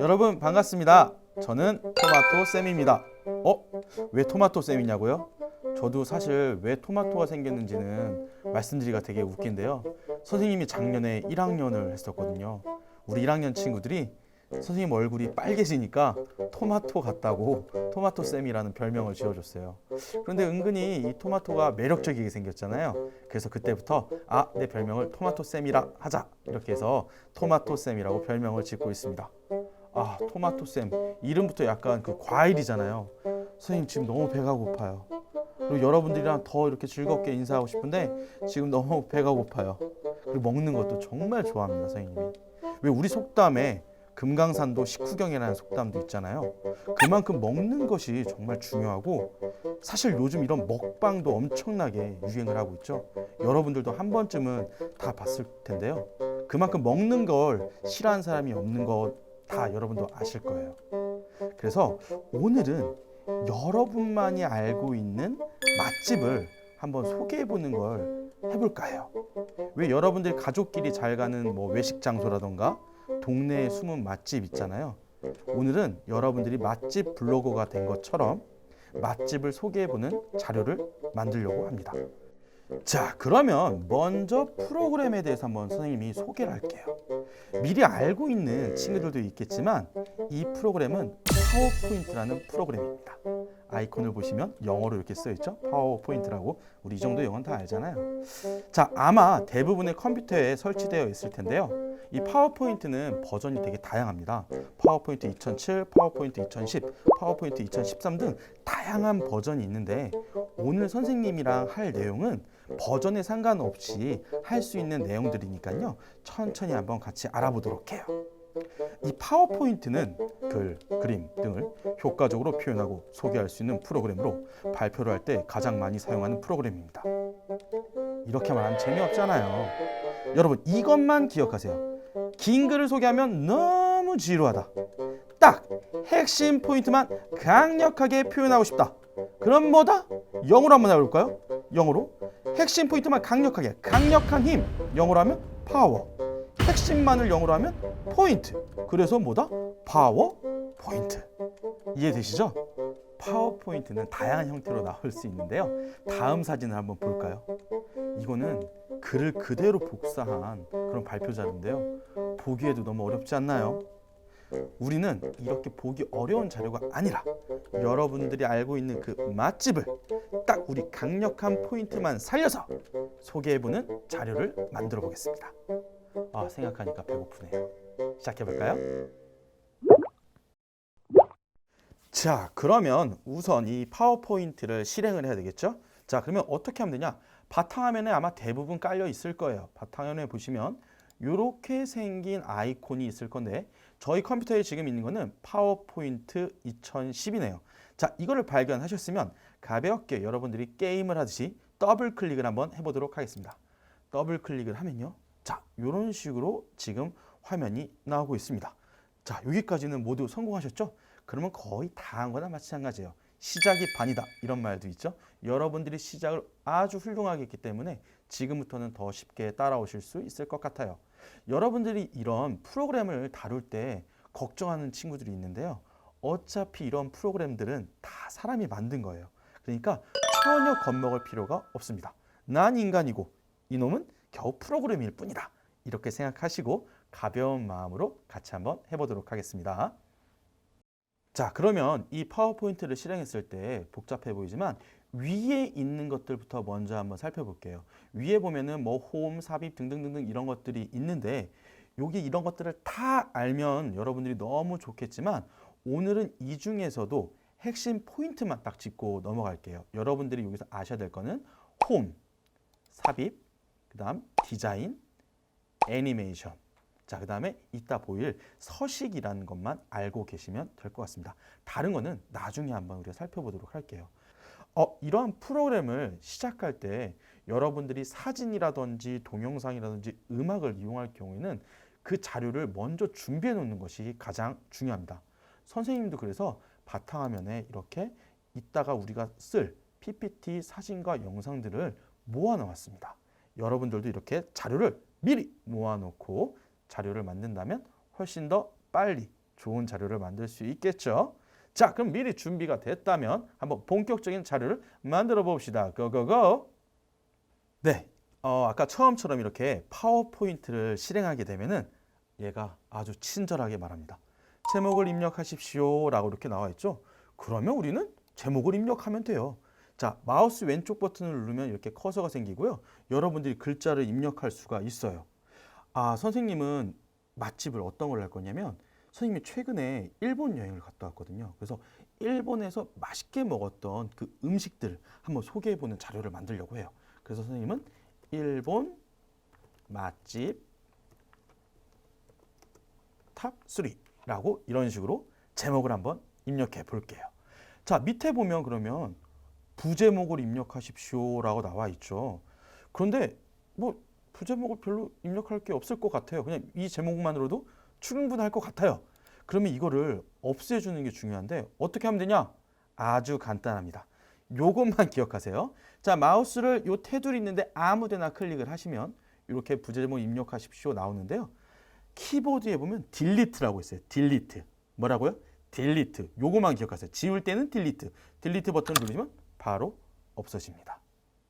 여러분 반갑습니다. 저는 토마토 쌤입니다. 어? 왜 토마토 쌤이냐고요? 저도 사실 왜 토마토가 생겼는지는 말씀드리기가 되게 웃긴데요. 선생님이 작년에 1학년을 했었거든요. 우리 1학년 친구들이 선생님 얼굴이 빨개지니까 토마토 같다고 토마토 쌤이라는 별명을 지어줬어요. 그런데 은근히 이 토마토가 매력적이게 생겼잖아요. 그래서 그때부터 아 내 별명을 토마토 쌤이라 하자 이렇게 해서 토마토 쌤이라고 별명을 짓고 있습니다. 아 토마토 쌤 이름부터 약간 그 과일이잖아요. 선생님 지금 너무 배가 고파요. 그리고 여러분들이랑 더 이렇게 즐겁게 인사하고 싶은데 지금 너무 배가 고파요. 그리고 먹는 것도 정말 좋아합니다, 선생님이. 왜 우리 속담에 금강산도 식후경이라는 속담도 있잖아요. 그만큼 먹는 것이 정말 중요하고 사실 요즘 이런 먹방도 엄청나게 유행을 하고 있죠. 여러분들도 한 번쯤은 다 봤을 텐데요. 그만큼 먹는 걸 싫어하는 사람이 없는 것 다 여러분도 아실 거예요. 그래서 오늘은 여러분만이 알고 있는 맛집을 한번 소개해 보는 걸 해볼까 해요. 왜 여러분들 가족끼리 잘 가는 뭐 외식 장소라던가 동네에 숨은 맛집 있잖아요. 오늘은 여러분들이 맛집 블로거가 된 것처럼 맛집을 소개해 보는 자료를 만들려고 합니다. 자, 그러면 먼저 프로그램에 대해서 한번 선생님이 소개를 할게요. 미리 알고 있는 친구들도 있겠지만 이 프로그램은 파워포인트라는 프로그램입니다. 아이콘을 보시면 영어로 이렇게 써 있죠. 파워포인트라고. 우리 이 정도 영어는 다 알잖아요. 자, 아마 대부분의 컴퓨터에 설치되어 있을 텐데요. 이 파워포인트는 버전이 되게 다양합니다. 파워포인트 2007, 파워포인트 2010, 파워포인트 2013 등 다양한 버전이 있는데 오늘 선생님이랑 할 내용은 버전에 상관없이 할 수 있는 내용들이니까요. 천천히 한번 같이 알아보도록 해요. 이 파워포인트는 글, 그림 등을 효과적으로 표현하고 소개할 수 있는 프로그램으로 발표를 할 때 가장 많이 사용하는 프로그램입니다. 이렇게 말하면 재미없잖아요. 여러분 이것만 기억하세요. 긴 글을 소개하면 너무 지루하다. 딱 핵심 포인트만 강력하게 표현하고 싶다. 그럼 뭐다? 영어로 한번 해볼까요? 영어로 핵심 포인트만 강력하게 강력한 힘 영어로 하면 파워 핵심만을 영어로 하면 포인트 그래서 뭐다? 파워 포인트 이해되시죠? 파워포인트는 다양한 형태로 나올 수 있는데요 다음 사진을 한번 볼까요? 이거는 글을 그대로 복사한 그런 발표 자료인데요 보기에도 너무 어렵지 않나요? 우리는 이렇게 보기 어려운 자료가 아니라 여러분들이 알고 있는 그 맛집을 딱 우리 강력한 포인트만 살려서 소개해보는 자료를 만들어 보겠습니다. 아 생각하니까 배고프네요. 시작해 볼까요? 자 그러면 우선 이 파워포인트를 실행을 해야 되겠죠? 자 그러면 어떻게 하면 되냐? 바탕화면에 아마 대부분 깔려 있을 거예요. 바탕화면에 보시면 이렇게 생긴 아이콘이 있을 건데 저희 컴퓨터에 지금 있는 거는 파워포인트 2010이네요. 자, 이거를 발견하셨으면 가볍게 여러분들이 게임을 하듯이 더블 클릭을 한번 해보도록 하겠습니다. 더블 클릭을 하면요. 자, 이런 식으로 지금 화면이 나오고 있습니다. 자, 여기까지는 모두 성공하셨죠? 그러면 거의 다 한 거나 마찬가지예요. 시작이 반이다. 이런 말도 있죠. 여러분들이 시작을 아주 훌륭하게 했기 때문에 지금부터는 더 쉽게 따라오실 수 있을 것 같아요. 여러분들이 이런 프로그램을 다룰 때 걱정하는 친구들이 있는데요. 어차피 이런 프로그램들은 다 사람이 만든 거예요. 그러니까 전혀 겁먹을 필요가 없습니다. 난 인간이고 이놈은 겨우 프로그램일 뿐이다. 이렇게 생각하시고 가벼운 마음으로 같이 한번 해보도록 하겠습니다. 자, 그러면 이 파워포인트를 실행했을 때 복잡해 보이지만 위에 있는 것들부터 먼저 한번 살펴볼게요. 위에 보면은 뭐 홈, 삽입 등등등등 이런 것들이 있는데 여기 이런 것들을 다 알면 여러분들이 너무 좋겠지만 오늘은 이 중에서도 핵심 포인트만 딱 짚고 넘어갈게요. 여러분들이 여기서 아셔야 될 거는 홈, 삽입, 그 다음 디자인, 애니메이션. 자, 그 다음에 이따 보일 서식이라는 것만 알고 계시면 될 것 같습니다. 다른 거는 나중에 한번 우리가 살펴보도록 할게요. 어, 이러한 프로그램을 시작할 때 여러분들이 사진이라든지 동영상이라든지 음악을 이용할 경우에는 그 자료를 먼저 준비해 놓는 것이 가장 중요합니다. 선생님도 그래서 바탕화면에 이렇게 이따가 우리가 쓸 PPT 사진과 영상들을 모아 놓았습니다. 여러분들도 이렇게 자료를 미리 모아 놓고 자료를 만든다면 훨씬 더 빨리 좋은 자료를 만들 수 있겠죠. 자, 그럼 미리 준비가 됐다면 한번 본격적인 자료를 만들어 봅시다. 고고고. 네. 어, 아까 처음처럼 이렇게 파워포인트를 실행하게 되면은 얘가 아주 친절하게 말합니다. 제목을 입력하십시오 라고 이렇게 나와 있죠. 그러면 우리는 제목을 입력하면 돼요. 자, 마우스 왼쪽 버튼을 누르면 이렇게 커서가 생기고요. 여러분들이 글자를 입력할 수가 있어요. 아, 선생님은 맛집을 어떤 걸 할 거냐면 선생님이 최근에 일본 여행을 갔다 왔거든요. 그래서 일본에서 맛있게 먹었던 그 음식들 한번 소개해 보는 자료를 만들려고 해요. 그래서 선생님은 일본 맛집 탑 3라고 이런 식으로 제목을 한번 입력해 볼게요. 자, 밑에 보면 그러면 부제목을 입력하십시오라고 나와 있죠. 그런데 뭐 부제목을 별로 입력할 게 없을 것 같아요. 그냥 이 제목만으로도 충분할 것 같아요. 그러면 이거를 없애주는 게 중요한데 어떻게 하면 되냐? 아주 간단합니다. 요것만 기억하세요. 자, 마우스를 요 테두리 있는데 아무데나 클릭을 하시면 이렇게 부제목 입력하십시오 나오는데요. 키보드에 보면 딜리트라고 있어요. 딜리트. 뭐라고요? 딜리트. 요거만 기억하세요. 지울 때는 딜리트. 딜리트 버튼을 누르시면 바로 없어집니다.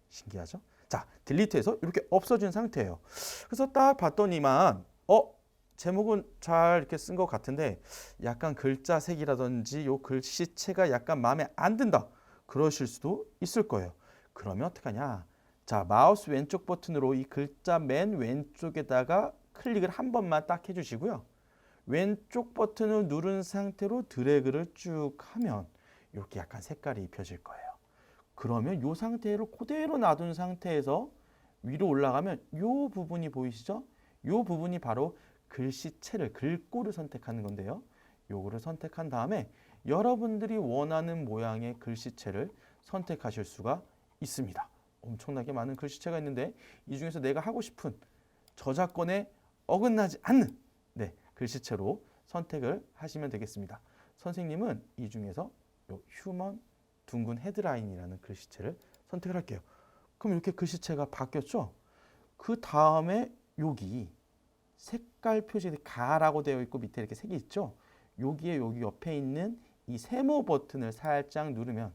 신기하죠? 자, 딜리트해서 이렇게 없어진 상태예요. 그래서 딱 봤더니만 어 제목은 잘 이렇게 쓴 것 같은데 약간 글자 색이라든지 요 글씨체가 약간 마음에 안 든다. 그러실 수도 있을 거예요. 그러면 어떡하냐? 자, 마우스 왼쪽 버튼으로 이 글자 맨 왼쪽에다가 클릭을 한 번만 딱 해주시고요. 왼쪽 버튼을 누른 상태로 드래그를 쭉 하면 이렇게 약간 색깔이 입혀질 거예요. 그러면 이 상태로 그대로 놔둔 상태에서 위로 올라가면 이 부분이 보이시죠? 이 부분이 바로 글씨체를 글꼴을 선택하는 건데요. 요거를 선택한 다음에 여러분들이 원하는 모양의 글씨체를 선택하실 수가 있습니다. 엄청나게 많은 글씨체가 있는데 이 중에서 내가 하고 싶은 저작권에 어긋나지 않는 네, 글씨체로 선택을 하시면 되겠습니다. 선생님은 이 중에서 요 휴먼 둥근 헤드라인이라는 글씨체를 선택을 할게요. 그럼 이렇게 글씨체가 바뀌었죠? 그 다음에 여기 색깔 표시 가라고 되어 있고 밑에 이렇게 색이 있죠? 여기에 여기 옆에 있는 이 세모 버튼을 살짝 누르면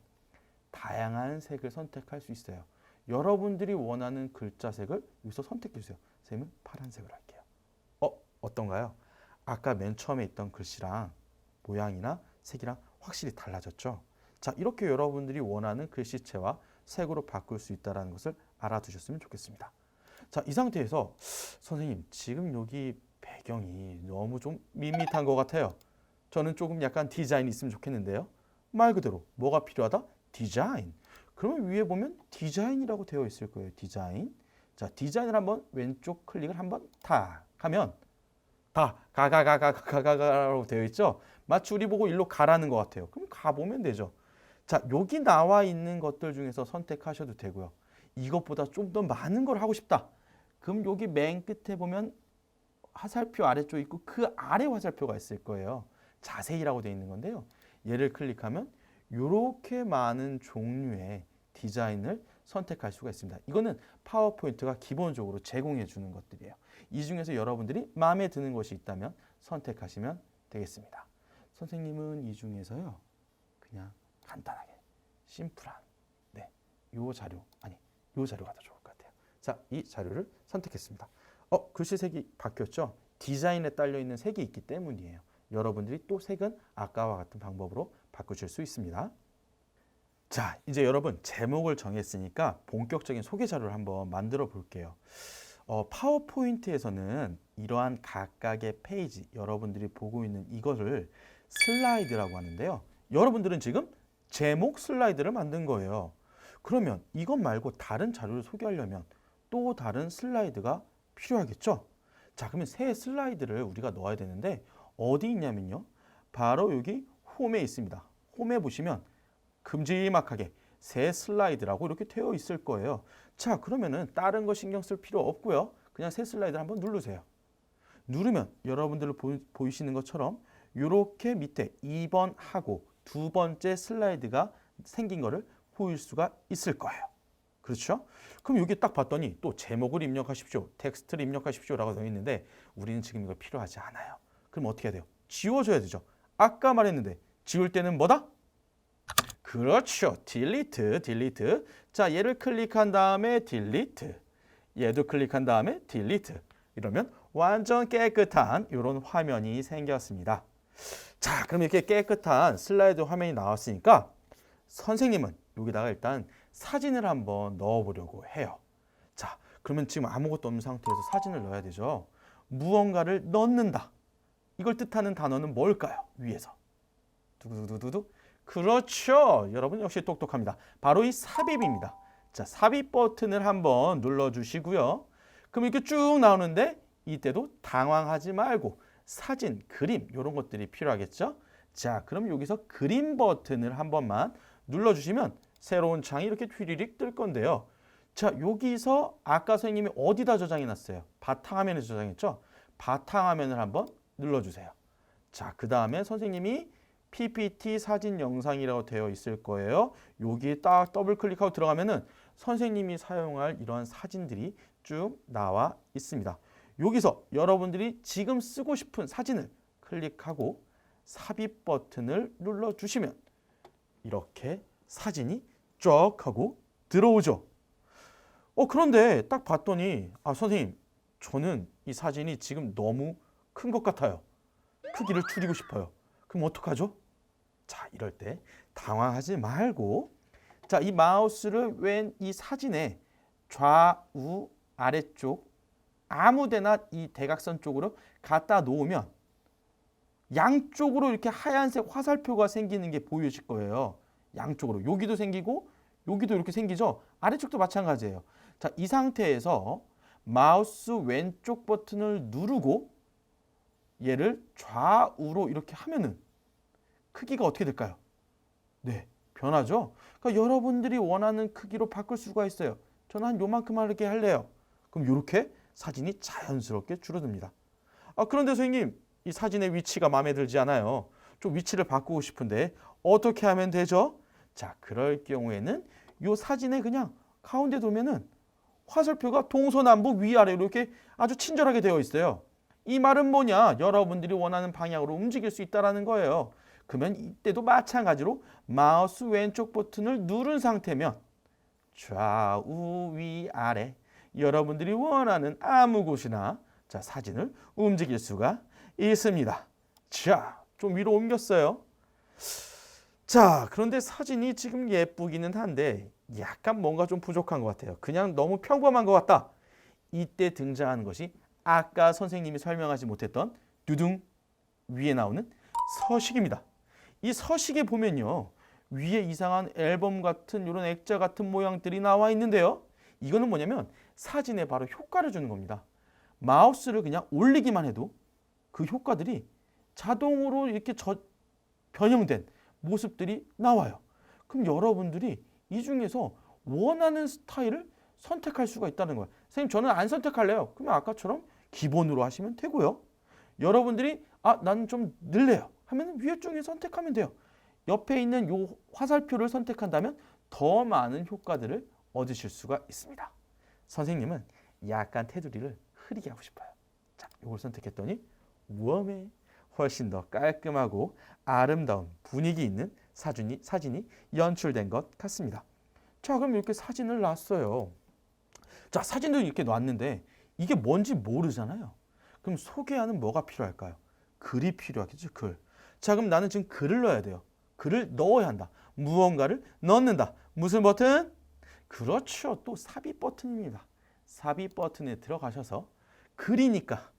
다양한 색을 선택할 수 있어요. 여러분들이 원하는 글자 색을 여기서 선택해 주세요. 선생님은 파란색을 할게요. 어, 어떤가요? 아까 맨 처음에 있던 글씨랑 모양이나 색이랑 확실히 달라졌죠? 자, 이렇게 여러분들이 원하는 글씨체와 색으로 바꿀 수 있다는 것을 알아두셨으면 좋겠습니다. 자, 이 상태에서 선생님, 지금 여기 배경이 너무 좀 밋밋한 것 같아요. 저는 조금 약간 디자인이 있으면 좋겠는데요. 말 그대로 뭐가 필요하다? 디자인. 그러면 위에 보면 디자인이라고 되어 있을 거예요. 디자인. 자, 디자인을 한번 왼쪽 클릭을 한번 탁 하면 다 가가가가가가가라고 되어 있죠. 마치 우리 보고 일로 가라는 것 같아요. 그럼 가보면 되죠. 자, 여기 나와 있는 것들 중에서 선택하셔도 되고요. 이것보다 좀 더 많은 걸 하고 싶다. 그럼 여기 맨 끝에 보면 화살표 아래쪽 있고 그 아래 화살표가 있을 거예요. 자세히라고 되어 있는 건데요. 얘를 클릭하면 이렇게 많은 종류의 디자인을 선택할 수가 있습니다. 이거는 파워포인트가 기본적으로 제공해 주는 것들이에요. 이 중에서 여러분들이 마음에 드는 것이 있다면 선택하시면 되겠습니다. 선생님은 이 중에서요. 그냥 간단하게 심플한 네. 요 자료 아니 요 자료가 더 좋을 것 같아요. 자, 이 자료를 선택했습니다. 어, 글씨색이 바뀌었죠? 디자인에 딸려 있는 색이 있기 때문이에요. 여러분들이 또 색은 아까와 같은 방법으로 바꾸실 수 있습니다. 자, 이제 여러분 제목을 정했으니까 본격적인 소개 자료를 한번 만들어 볼게요. 어, 파워포인트에서는 이러한 각각의 페이지, 여러분들이 보고 있는 이거를 슬라이드라고 하는데요. 여러분들은 지금 제목 슬라이드를 만든 거예요. 그러면 이것 말고 다른 자료를 소개하려면 또 다른 슬라이드가 필요하겠죠? 자, 그러면 새 슬라이드를 우리가 넣어야 되는데 어디 있냐면요. 바로 여기 홈에 있습니다. 홈에 보시면 큼지막하게 새 슬라이드라고 이렇게 되어 있을 거예요. 자, 그러면은 다른 거 신경 쓸 필요 없고요. 그냥 새 슬라이드 한번 누르세요. 누르면 여러분들 보이시는 것처럼 이렇게 밑에 2번 하고 두 번째 슬라이드가 생긴 거를 보일 수가 있을 거예요. 그렇죠? 그럼 여기 딱 봤더니 또 제목을 입력하십시오. 텍스트를 입력하십시오 라고 되어 있는데 우리는 지금 이거 필요하지 않아요. 그럼 어떻게 해야 돼요? 지워줘야 되죠. 아까 말했는데 지울 때는 뭐다? 그렇죠. 딜리트, 딜리트. 자, 얘를 클릭한 다음에 딜리트. 얘도 클릭한 다음에 딜리트. 이러면 완전 깨끗한 이런 화면이 생겼습니다. 자, 그럼 이렇게 깨끗한 슬라이드 화면이 나왔으니까 선생님은 여기다가 일단 사진을 한번 넣어보려고 해요. 자, 그러면 지금 아무것도 없는 상태에서 사진을 넣어야 되죠. 무언가를 넣는다. 이걸 뜻하는 단어는 뭘까요? 위에서. 두두두두두. 그렇죠. 여러분 역시 똑똑합니다. 바로 이 삽입입니다. 자, 삽입 버튼을 한번 눌러 주시고요. 그럼 이렇게 쭉 나오는데 이때도 당황하지 말고 사진, 그림 이런 것들이 필요하겠죠? 자, 그럼 여기서 그림 버튼을 한 번만 눌러 주시면 새로운 창이 이렇게 휘리릭 뜰 건데요. 자, 여기서 아까 선생님이 어디다 저장해 놨어요? 바탕화면에 저장했죠? 바탕화면을 한번 눌러 주세요. 자, 그 다음에 선생님이 PPT 사진 영상이라고 되어 있을 거예요. 여기에 딱 더블 클릭하고 들어가면은 선생님이 사용할 이런 사진들이 쭉 나와 있습니다. 여기서 여러분들이 지금 쓰고 싶은 사진을 클릭하고 삽입 버튼을 눌러 주시면 이렇게 사진이 쫙 하고 들어오죠. 어 그런데 딱 봤더니 아 선생님 저는 이 사진이 지금 너무 큰 것 같아요. 크기를 줄이고 싶어요. 그럼 어떡하죠? 자, 이럴 때 당황하지 말고 자, 이 마우스를 왼 이 사진의 좌우 아래쪽 아무데나 이 대각선 쪽으로 갖다 놓으면 양쪽으로 이렇게 하얀색 화살표가 생기는 게 보이실 거예요. 양쪽으로 여기도 생기고 여기도 이렇게 생기죠. 아래쪽도 마찬가지예요. 자, 이 상태에서 마우스 왼쪽 버튼을 누르고 얘를 좌우로 이렇게 하면은 크기가 어떻게 될까요? 네, 변하죠. 그러니까 여러분들이 원하는 크기로 바꿀 수가 있어요. 저는 한 요만큼 이렇게 할래요. 그럼 이렇게 사진이 자연스럽게 줄어듭니다. 아, 그런데 선생님, 이 사진의 위치가 마음에 들지 않아요. 좀 위치를 바꾸고 싶은데 어떻게 하면 되죠? 자, 그럴 경우에는 이 사진에 그냥 가운데 두면은 화살표가 동서남북 위아래로 이렇게 아주 친절하게 되어 있어요. 이 말은 뭐냐? 여러분들이 원하는 방향으로 움직일 수 있다라는 거예요. 그러면 이때도 마찬가지로 마우스 왼쪽 버튼을 누른 상태면 좌우 위아래 여러분들이 원하는 아무 곳이나 자 사진을 움직일 수가 있습니다. 자, 좀 위로 옮겼어요. 자, 그런데 사진이 지금 예쁘기는 한데 약간 뭔가 좀 부족한 것 같아요. 그냥 너무 평범한 것 같다. 이때 등장하는 것이 아까 선생님이 설명하지 못했던 두둥 위에 나오는 서식입니다. 이 서식에 보면요. 위에 이상한 앨범 같은 이런 액자 같은 모양들이 나와 있는데요. 이거는 뭐냐면 사진에 바로 효과를 주는 겁니다. 마우스를 그냥 올리기만 해도 그 효과들이 자동으로 이렇게 저 변형된 모습들이 나와요. 그럼 여러분들이 이 중에서 원하는 스타일을 선택할 수가 있다는 거예요. 선생님 저는 안 선택할래요. 그러면 아까처럼 기본으로 하시면 되고요. 여러분들이 아 나는 좀 늘래요. 하면 위에 중에 선택하면 돼요. 옆에 있는 요 화살표를 선택한다면 더 많은 효과들을 얻으실 수가 있습니다. 선생님은 약간 테두리를 흐리게 하고 싶어요. 자, 이걸 선택했더니 웜에 훨씬 더 깔끔하고 아름다운 분위기 있는 사진이, 사진이 연출된 것 같습니다. 자, 그럼 이렇게 사진을 놨어요. 자, 사진도 이렇게 놨는데 이게 뭔지 모르잖아요. 그럼 소개하는 뭐가 필요할까요? 글이 필요하겠죠, 글. 자, 그럼 나는 지금 글을 넣어야 돼요. 글을 넣어야 한다. 무언가를 넣는다. 무슨 버튼? 그렇죠. 또 삽입 버튼입니다. 삽입 버튼에 들어가셔서 글이니까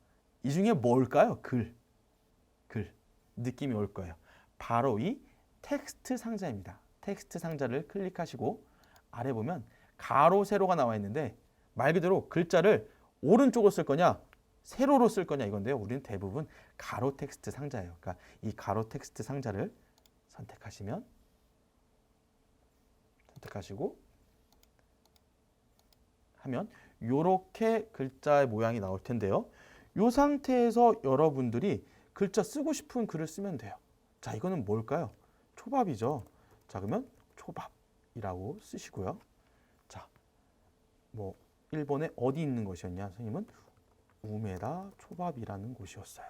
이 중에 뭘까요? 글. 글. 느낌이 올 거예요. 바로 이 텍스트 상자입니다. 텍스트 상자를 클릭하시고 아래 보면 가로 세로가 나와 있는데 말 그대로 글자를 오른쪽으로 쓸 거냐 세로로 쓸 거냐 이건데요. 우리는 대부분 가로 텍스트 상자예요. 그러니까 이 가로 텍스트 상자를 선택하시면 선택하시고 하면 이렇게 글자의 모양이 나올 텐데요. 이 상태에서 여러분들이 글자 쓰고 싶은 글을 쓰면 돼요. 자, 이거는 뭘까요? 초밥이죠. 자, 그러면 초밥이라고 쓰시고요. 자, 뭐 일본에 어디 있는 것이었냐? 선생님은 우메다 초밥이라는 곳이었어요.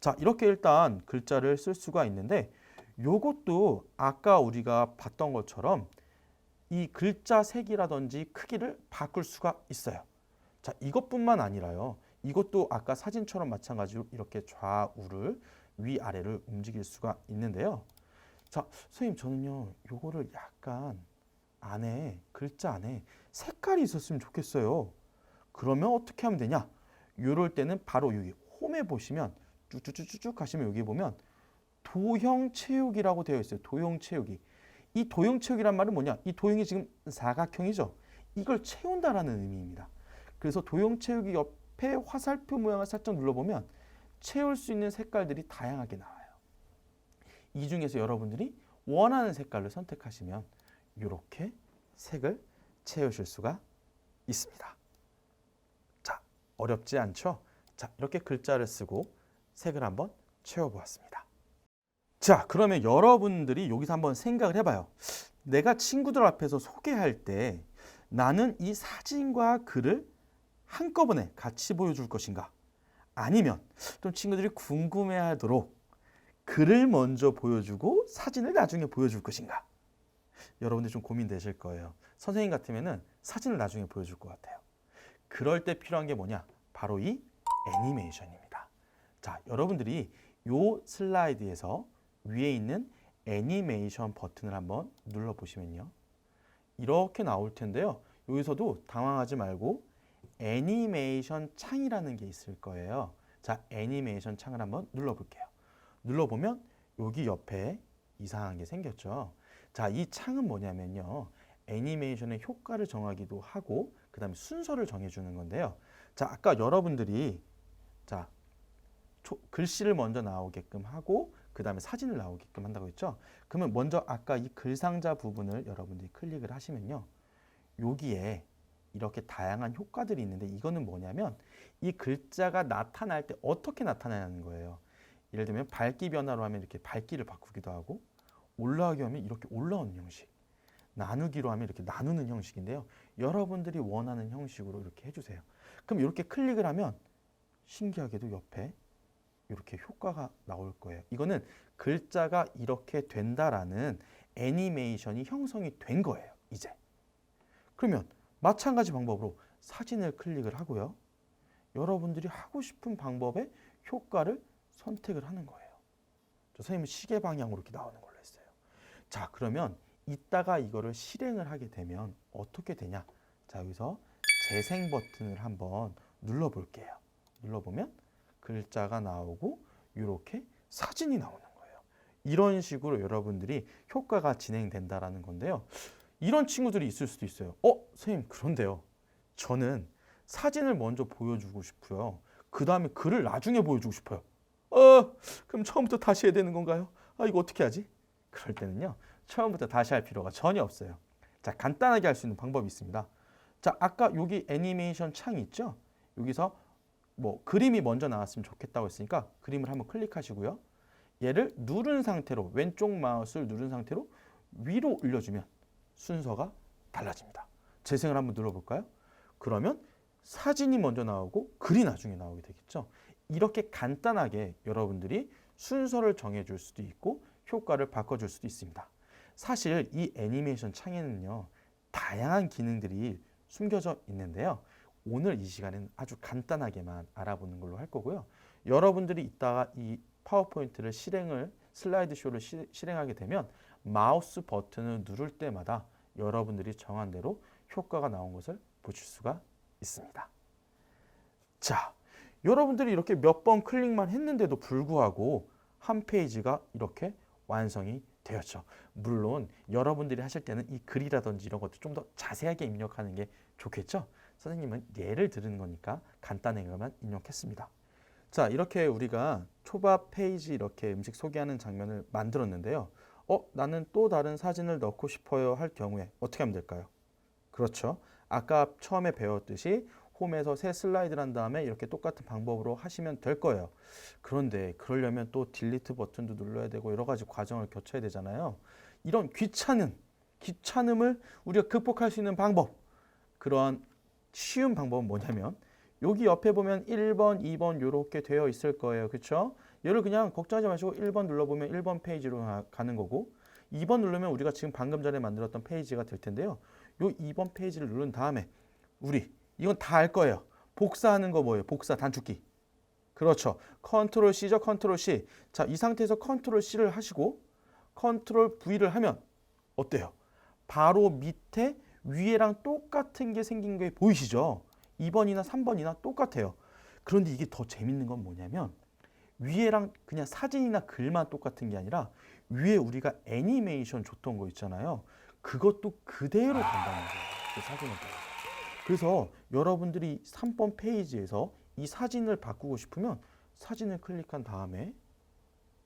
자, 이렇게 일단 글자를 쓸 수가 있는데 요것도 아까 우리가 봤던 것처럼 이 글자 색이라든지 크기를 바꿀 수가 있어요. 자, 이것뿐만 아니라요. 이것도 아까 사진처럼 마찬가지로 이렇게 좌우를 위아래를 움직일 수가 있는데요. 자, 선생님 저는요. 요거를 약간 안에 글자 안에 색깔이 있었으면 좋겠어요. 그러면 어떻게 하면 되냐? 요럴 때는 바로 여기 홈에 보시면 쭉쭉쭉쭉 하시면 여기 보면 도형 체육이라고 되어 있어요. 도형 체육이. 이 도형 체육이란 말은 뭐냐? 이 도형이 지금 사각형이죠. 이걸 채운다라는 의미입니다. 그래서 도형 체육이 옆에 화살표 모양을 살짝 눌러보면 채울 수 있는 색깔들이 다양하게 나와요. 이 중에서 여러분들이 원하는 색깔을 선택하시면 이렇게 색을 채우실 수가 있습니다. 자, 어렵지 않죠? 자, 이렇게 글자를 쓰고 색을 한번 채워보았습니다. 자, 그러면 여러분들이 여기서 한번 생각을 해봐요. 내가 친구들 앞에서 소개할 때 나는 이 사진과 글을 한꺼번에 같이 보여줄 것인가? 아니면 좀 친구들이 궁금해하도록 글을 먼저 보여주고 사진을 나중에 보여줄 것인가? 여러분들 좀 고민되실 거예요. 선생님 같으면은 사진을 나중에 보여줄 것 같아요. 그럴 때 필요한 게 뭐냐? 바로 이 애니메이션입니다. 자, 여러분들이 요 슬라이드에서 위에 있는 애니메이션 버튼을 한번 눌러 보시면요. 이렇게 나올 텐데요. 여기서도 당황하지 말고 애니메이션 창이라는 게 있을 거예요. 자, 애니메이션 창을 한번 눌러 볼게요. 눌러 보면 여기 옆에 이상한 게 생겼죠. 자, 이 창은 뭐냐면요. 애니메이션의 효과를 정하기도 하고 그 다음에 순서를 정해 주는 건데요. 자, 아까 여러분들이 자, 초- 글씨를 먼저 나오게끔 하고 그 다음에 사진을 나오게끔 한다고 했죠. 그러면 먼저 아까 이 글상자 부분을 여러분들이 클릭을 하시면요. 여기에 이렇게 다양한 효과들이 있는데 이거는 뭐냐면 이 글자가 나타날 때 어떻게 나타나는 거예요. 예를 들면 밝기 변화로 하면 이렇게 밝기를 바꾸기도 하고 올라가기 하면 이렇게 올라오는 형식. 나누기로 하면 이렇게 나누는 형식인데요. 여러분들이 원하는 형식으로 이렇게 해주세요. 그럼 이렇게 클릭을 하면 신기하게도 옆에 이렇게 효과가 나올 거예요. 이거는 글자가 이렇게 된다라는 애니메이션이 형성이 된 거예요. 이제. 그러면 마찬가지 방법으로 사진을 클릭을 하고요. 여러분들이 하고 싶은 방법의 효과를 선택을 하는 거예요. 저 선생님은 시계 방향으로 이렇게 나오는 걸로 했어요. 자, 그러면 이따가 이거를 실행을 하게 되면 어떻게 되냐? 자, 여기서 재생 버튼을 한번 눌러 볼게요. 눌러 보면 글자가 나오고 이렇게 사진이 나오는 거예요. 이런 식으로 여러분들이 효과가 진행된다라는 건데요. 이런 친구들이 있을 수도 있어요. 어, 선생님, 그런데요. 저는 사진을 먼저 보여주고 싶고요. 그 다음에 글을 나중에 보여주고 싶어요. 어, 그럼 처음부터 다시 해야 되는 건가요? 아, 이거 어떻게 하지? 그럴 때는요. 처음부터 다시 할 필요가 전혀 없어요. 자, 간단하게 할 수 있는 방법이 있습니다. 자, 아까 여기 애니메이션 창이 있죠? 여기서 뭐 그림이 먼저 나왔으면 좋겠다고 했으니까 그림을 한번 클릭하시고요. 얘를 누른 상태로 왼쪽 마우스를 누른 상태로 위로 올려주면 순서가 달라집니다. 재생을 한번 눌러볼까요? 그러면 사진이 먼저 나오고 글이 나중에 나오게 되겠죠. 이렇게 간단하게 여러분들이 순서를 정해줄 수도 있고 효과를 바꿔줄 수도 있습니다. 사실 이 애니메이션 창에는요 다양한 기능들이 숨겨져 있는데요. 오늘 이 시간에는 아주 간단하게만 알아보는 걸로 할 거고요. 여러분들이 이따가 이 파워포인트를 실행을 슬라이드 쇼를 시, 실행하게 되면 마우스 버튼을 누를 때마다 여러분들이 정한 대로 효과가 나온 것을 보실 수가 있습니다. 자, 여러분들이 이렇게 몇 번 클릭만 했는데도 불구하고 한 페이지가 이렇게 완성이 되었죠. 물론 여러분들이 하실 때는 이 글이라든지 이런 것도 좀 더 자세하게 입력하는 게 좋겠죠. 선생님은 예를 들은 거니까 간단하게만 입력했습니다. 자, 이렇게 우리가 초밥 페이지 이렇게 음식 소개하는 장면을 만들었는데요. 어, 나는 또 다른 사진을 넣고 싶어요 할 경우에 어떻게 하면 될까요? 그렇죠. 아까 처음에 배웠듯이 홈에서 새 슬라이드를 한 다음에 이렇게 똑같은 방법으로 하시면 될 거예요. 그런데 그러려면 또 딜리트 버튼도 눌러야 되고 여러 가지 과정을 거쳐야 되잖아요. 이런 귀찮은 귀찮음을 우리가 극복할 수 있는 방법. 그러한 쉬운 방법은 뭐냐면 여기 옆에 보면 1번, 2번 이렇게 되어 있을 거예요. 그렇죠? 얘를 그냥 걱정하지 마시고 1번 눌러보면 1번 페이지로 가- 가는 거고 2번 누르면 우리가 지금 방금 전에 만들었던 페이지가 될 텐데요. 요 2번 페이지를 누른 다음에 우리 이건 다 알 거예요. 복사하는 거 뭐예요? 복사 단축키. 그렇죠. 컨트롤 C죠. 컨트롤 C. 자, 이 상태에서 컨트롤 C를 하시고 컨트롤 V를 하면 어때요? 바로 밑에 위에랑 똑같은 게 생긴 게 보이시죠? 2번이나 3번이나 똑같아요. 그런데 이게 더 재밌는 건 뭐냐면 위에랑 그냥 사진이나 글만 똑같은 게 아니라 위에 우리가 애니메이션 줬던 거 있잖아요. 그것도 그대로 간다는 거예요. 그 사진을. 그래서 여러분들이 3번 페이지에서 이 사진을 바꾸고 싶으면 사진을 클릭한 다음에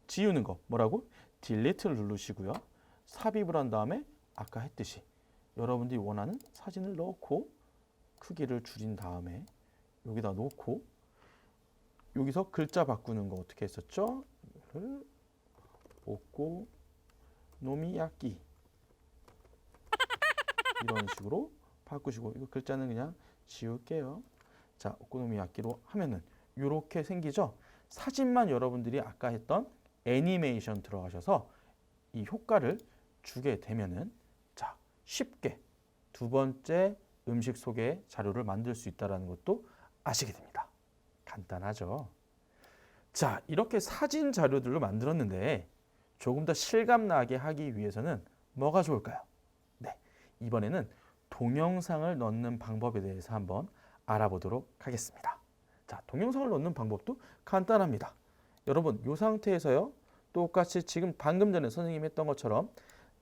지우는 거 뭐라고? 딜리트를 누르시고요. 삽입을 한 다음에 아까 했듯이 여러분들이 원하는 사진을 넣고 크기를 줄인 다음에 여기다 놓고 여기서 글자 바꾸는 거 어떻게 했었죠? 오고 노미야끼 이런 식으로 바꾸시고 이거 글자는 그냥 지울게요. 자, 오코노미야끼로 하면은 이렇게 생기죠. 사진만 여러분들이 아까 했던 애니메이션 들어가셔서 이 효과를 주게 되면은 자 쉽게 두 번째 음식 소개 자료를 만들 수 있다라는 것도 아시게 됩니다. 간단하죠. 자 이렇게 사진 자료들로 만들었는데 조금 더 실감 나게 하기 위해서는 뭐가 좋을까요? 네 이번에는 동영상을 넣는 방법에 대해서 한번 알아보도록 하겠습니다. 자 동영상을 넣는 방법도 간단합니다. 여러분 이 상태에서요 똑같이 지금 방금 전에 선생님이 했던 것처럼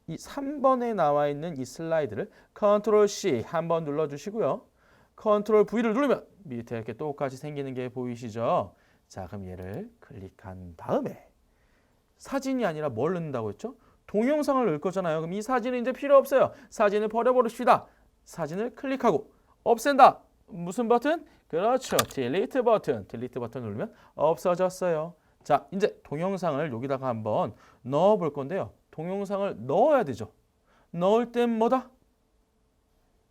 이 3번에 나와 있는 이 슬라이드를 컨트롤 C 한 번 눌러 주시고요. 컨트롤 V를 누르면 밑에 이렇게 똑같이 생기는 게 보이시죠? 자 그럼 얘를 클릭한 다음에 사진이 아니라 뭘 넣는다고 했죠? 동영상을 넣을 거잖아요. 그럼 이 사진은 이제 필요 없어요. 사진을 버려버립시다. 사진을 클릭하고 없앤다. 무슨 버튼? 그렇죠. 딜리트 버튼. 딜리트 버튼 누르면 없어졌어요. 자, 이제 동영상을 여기다가 한번 넣어 볼 건데요. 동영상을 넣어야 되죠. 넣을 땐 뭐다?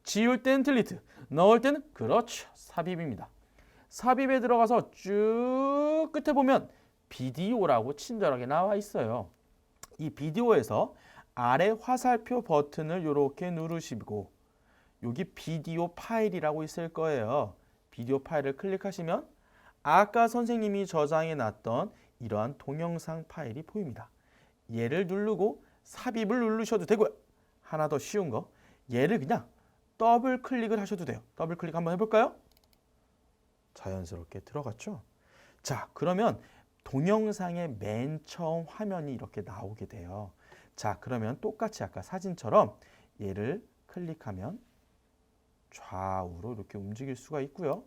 지울 땐 딜리트. 넣을 때는 그렇죠. 삽입입니다. 삽입에 들어가서 쭉 끝에 보면 비디오라고 친절하게 나와 있어요. 이 비디오에서 아래 화살표 버튼을 이렇게 누르시고 여기 비디오 파일이라고 있을 거예요. 비디오 파일을 클릭하시면 아까 선생님이 저장해 놨던 이러한 동영상 파일이 보입니다. 얘를 누르고 삽입을 누르셔도 되고요. 하나 더 쉬운 거. 얘를 그냥 더블 클릭을 하셔도 돼요. 더블 클릭 한번 해볼까요? 자연스럽게 들어갔죠. 자, 그러면 동영상의 맨 처음 화면이 이렇게 나오게 돼요. 자, 그러면 똑같이 아까 사진처럼 얘를 클릭하면 좌우로 이렇게 움직일 수가 있고요.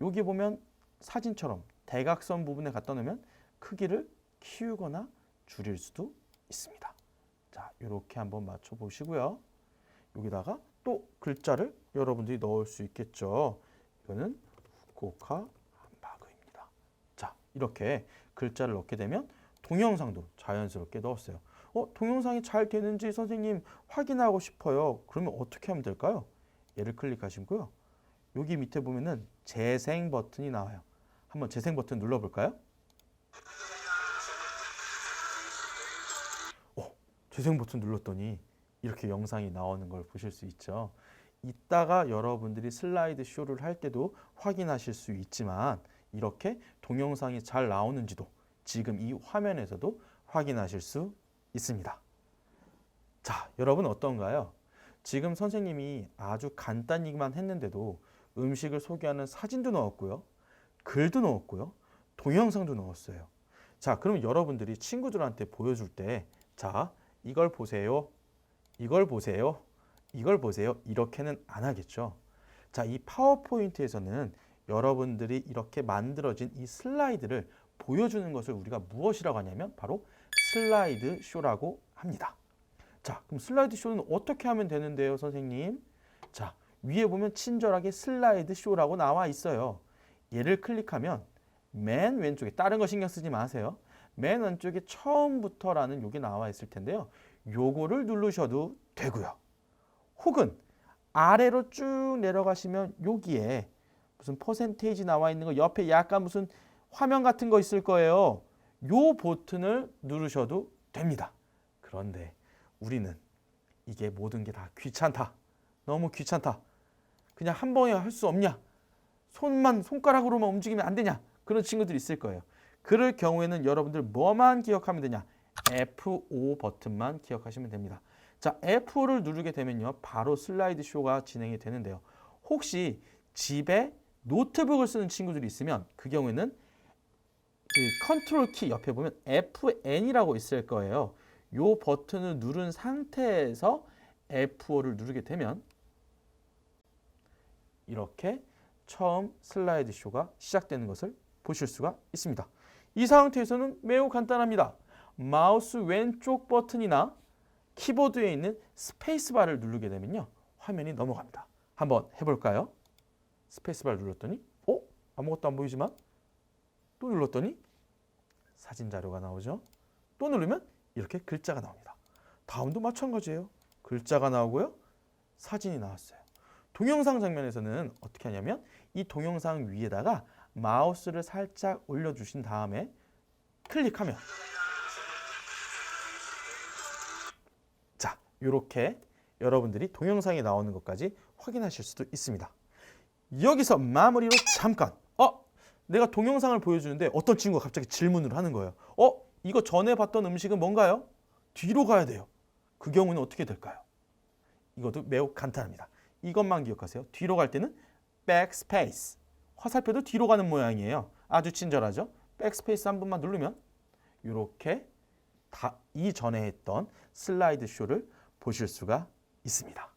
여기 보면 사진처럼 대각선 부분에 갖다 놓으면 크기를 키우거나 줄일 수도 있습니다. 자, 이렇게 한번 맞춰 보시고요. 여기다가 또 글자를 여러분들이 넣을 수 있겠죠. 이거는 후쿠오카 함바그입니다. 자, 이렇게 글자를 넣게 되면 동영상도 자연스럽게 넣었어요. 어, 동영상이 잘 되는지 선생님 확인하고 싶어요. 그러면 어떻게 하면 될까요? 얘를 클릭하시고요. 여기 밑에 보면은 재생 버튼이 나와요. 한번 재생 버튼 눌러볼까요? 재생 버튼 눌렀더니 이렇게 영상이 나오는 걸 보실 수 있죠. 이따가 여러분들이 슬라이드 쇼를 할 때도 확인하실 수 있지만 이렇게 동영상이 잘 나오는지도 지금 이 화면에서도 확인하실 수 있습니다. 자, 여러분 어떤가요? 지금 선생님이 아주 간단히만 했는데도 음식을 소개하는 사진도 넣었고요. 글도 넣었고요. 동영상도 넣었어요. 자, 그러면 여러분들이 친구들한테 보여줄 때, 자, 이걸 보세요. 이걸 보세요. 이걸 보세요. 이렇게는 안 하겠죠. 자, 이 파워포인트에서는 여러분들이 이렇게 만들어진 이 슬라이드를 보여주는 것을 우리가 무엇이라고 하냐면 바로 슬라이드 쇼라고 합니다. 자, 그럼 슬라이드 쇼는 어떻게 하면 되는데요, 선생님? 자, 위에 보면 친절하게 슬라이드 쇼라고 나와 있어요. 얘를 클릭하면 맨 왼쪽에 다른 거 신경 쓰지 마세요. 맨 왼쪽에 처음부터라는 요게 나와 있을 텐데요. 요거를 누르셔도 되고요. 혹은 아래로 쭉 내려가시면 여기에 무슨 퍼센테이지 나와 있는 거 옆에 약간 무슨 화면 같은 거 있을 거예요. 요 버튼을 누르셔도 됩니다. 그런데 우리는 이게 모든 게 다 귀찮다. 너무 귀찮다. 그냥 한 번에 할 수 없냐? 손만 손가락으로만 움직이면 안 되냐? 그런 친구들이 있을 거예요. 그럴 경우에는 여러분들 뭐만 기억하면 되냐? F5 버튼만 기억하시면 됩니다. 자, F5를 누르게 되면요. 바로 슬라이드 쇼가 진행이 되는데요. 혹시 집에 노트북을 쓰는 친구들이 있으면 그 경우에는 그 컨트롤 키 옆에 보면 FN이라고 있을 거예요. 요 버튼을 누른 상태에서 F5를 누르게 되면 이렇게 처음 슬라이드 쇼가 시작되는 것을 보실 수가 있습니다. 이 상태에서는 매우 간단합니다. 마우스 왼쪽 버튼이나 키보드에 있는 스페이스바를 누르게 되면요. 화면이 넘어갑니다. 한번 해볼까요? 스페이스바를 눌렀더니 어? 아무것도 안 보이지만 또 눌렀더니 사진 자료가 나오죠. 또 누르면 이렇게 글자가 나옵니다. 다음도 마찬가지예요. 글자가 나오고요. 사진이 나왔어요. 동영상 장면에서는 어떻게 하냐면 이 동영상 위에다가 마우스를 살짝 올려주신 다음에 클릭하면 자 이렇게 여러분들이 동영상이 나오는 것까지 확인하실 수도 있습니다. 여기서 마무리로 잠깐 어 내가 동영상을 보여주는데 어떤 친구가 갑자기 질문을 하는 거예요. 어 이거 전에 봤던 음식은 뭔가요? 뒤로 가야 돼요. 그 경우는 어떻게 될까요? 이것도 매우 간단합니다. 이것만 기억하세요. 뒤로 갈 때는 백스페이스. 화살표도 뒤로 가는 모양이에요. 아주 친절하죠? 백스페이스 한 번만 누르면 이렇게 다 이전에 했던 슬라이드 쇼를 보실 수가 있습니다.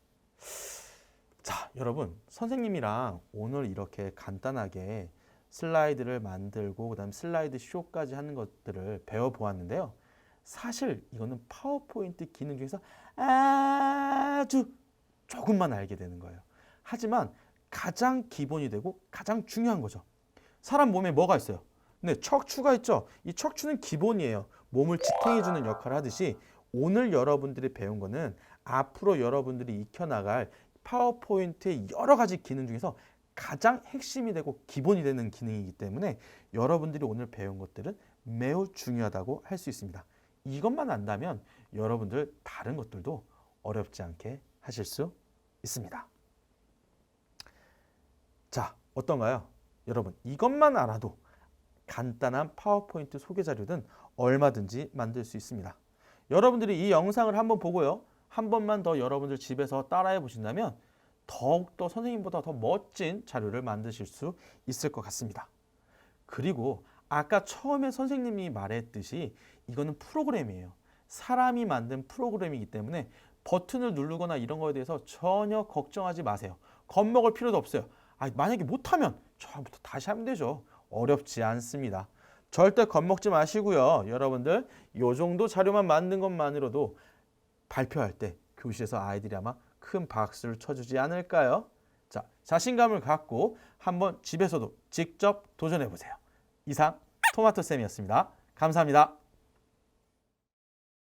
자, 여러분, 선생님이랑 오늘 이렇게 간단하게 슬라이드를 만들고 그다음 슬라이드 쇼까지 하는 것들을 배워 보았는데요. 사실 이거는 파워포인트 기능 중에서 아주 조금만 알게 되는 거예요. 하지만 가장 기본이 되고 가장 중요한 거죠. 사람 몸에 뭐가 있어요? 네, 척추가 있죠. 이 척추는 기본이에요. 몸을 지탱해 주는 역할을 하듯이 오늘 여러분들이 배운 거는 앞으로 여러분들이 익혀나갈 파워포인트의 여러 가지 기능 중에서 가장 핵심이 되고 기본이 되는 기능이기 때문에 여러분들이 오늘 배운 것들은 매우 중요하다고 할 수 있습니다. 이것만 안다면 여러분들 다른 것들도 어렵지 않게 하실 수 있습니다. 자, 어떤가요? 여러분, 이것만 알아도 간단한 파워포인트 소개 자료든 얼마든지 만들 수 있습니다. 여러분들이 이 영상을 한번 보고요. 한 번만 더 여러분들 집에서 따라해 보신다면 더욱더 선생님보다 더 멋진 자료를 만드실 수 있을 것 같습니다. 그리고 아까 처음에 선생님이 말했듯이 이거는 프로그램이에요. 사람이 만든 프로그램이기 때문에 버튼을 누르거나 이런 거에 대해서 전혀 걱정하지 마세요. 겁먹을 필요도 없어요. 아, 만약에 못하면 처음부터 다시 하면 되죠. 어렵지 않습니다. 절대 겁먹지 마시고요. 여러분들 요 정도 자료만 만든 것만으로도 발표할 때 교실에서 아이들이 아마 큰 박수를 쳐주지 않을까요? 자, 자신감을 갖고 한번 집에서도 직접 도전해 보세요. 이상 토마토 쌤이었습니다. 감사합니다.